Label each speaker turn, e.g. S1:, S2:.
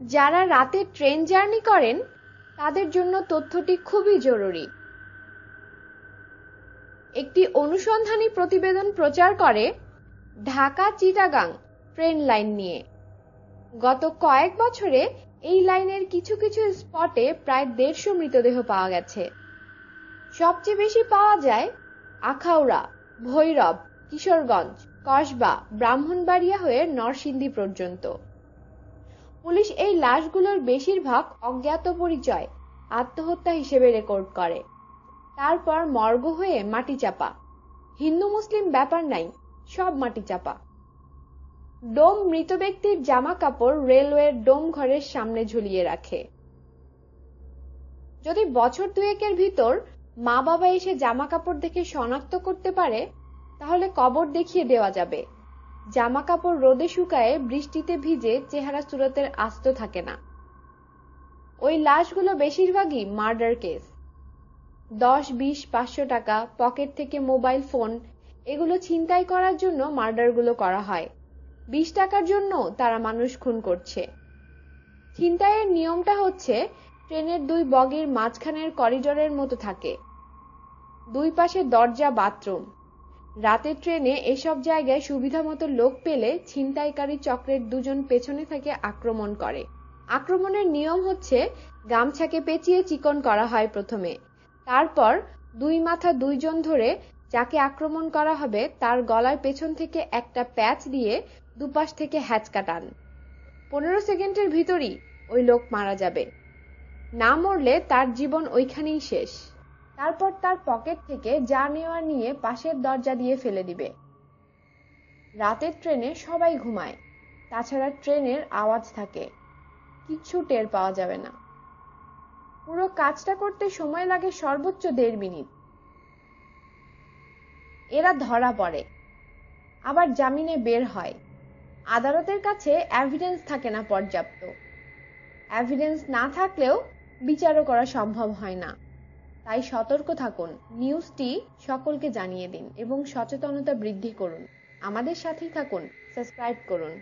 S1: যারা রাতে train journey করেন, তাদের জন্য তথ্যটি খুবই জরুরি। একটি অনুসন্ধানী প্রতিবেদন প্রচার করে ঢাকা চিটাগাং ট্রেন লাইন নিয়ে। গত কয়েক বছরে এই লাইনের কিছু কিছু স্পটে প্রায় দেড়শো মৃতদেহ পাওয়া গেছে। সবচেয়ে বেশি পাওয়া যায় আখাউড়া, ভৈরব, কিশোরগঞ্জ, কসবা, ব্রাহ্মণবাড়িয়া হয়ে নরসিংদী পর্যন্ত। পুলিশ এই লাশগুলোর বেশিরভাগ অজ্ঞাত পরিচয়, আত্মহত্যা হিসেবে রেকর্ড করে। তারপর মর্গ হয়ে মাটি চাপা। হিন্দু মুসলিম ব্যাপার নাই, সব মাটি চাপা। ডোম মৃত ব্যক্তির জামা কাপড় রেলওয়ের ডোম ঘরের সামনে ঝুলিয়ে রাখে। যদি বছর দুয়েকের ভিতর মা বাবা এসে জামা কাপড় দেখে শনাক্ত করতে পারে, তাহলে কবর দেখিয়ে দেওয়া যাবে। জামা কাপড় রোদে শুকায়ে বৃষ্টিতে ভিজে চেহারা সুরতের আস্ত থাকে না। ওই লাশগুলো বেশিরভাগই মার্ডার কেস। দশ, বিশ, পাঁচশো টাকা, পকেট থেকে মোবাইল ফোন, এগুলো ছিনতাই করার জন্য মার্ডারগুলো করা হয়। বিশ টাকার জন্য তারা মানুষ খুন করছে। ছিনতাইয়ের নিয়মটা হচ্ছে, ট্রেনের দুই বগির মাঝখানের করিডোরের মতো থাকে। দুই পাশে দরজা, বাথরুম। রাতের ট্রেনে এসব জায়গায় সুবিধা মতো লোক পেলে ছিনতাইকারী চক্রের দুজন পেছনে থেকে আক্রমণ করে। আক্রমণের নিয়ম হচ্ছে গামছাকে পেঁচিয়ে চিকন করা হয় প্রথমে। তারপর দুই মাথা দুইজন ধরে যাকে আক্রমণ করা হবে তার গলার পেছন থেকে একটা প্যাচ দিয়ে দুপাশ থেকে হ্যাচ কাটান। পনেরো সেকেন্ডের ভিতরই ওই লোক মারা যাবে। না মরলে তার জীবন ওইখানেই শেষ। তারপর তার পকেট থেকে যা নেওয়া নিয়ে পাশের দরজা দিয়ে ফেলে দিবে। রাতের ট্রেনে সবাই ঘুমায়। তাছাড়া ট্রেনের আওয়াজ থাকে। কিচ্ছু টের পাওয়া যাবে না। পুরো কাজটা করতে সময় লাগে সর্বোচ্চ দেড় মিনিট। এরা ধরা পড়ে। আবার জামিনে বের হয়। আদালতের কাছে এভিডেন্স থাকে না পর্যাপ্ত। এভিডেন্স না থাকলেও বিচারও করা সম্ভব হয় না। তাই সতর্ক থাকুন। নিউজটি সকলকে জানিয়ে দিন এবং সচেতনতা বৃদ্ধি করুন। আমাদের সাথেই থাকুন। সাবস্ক্রাইব করুন।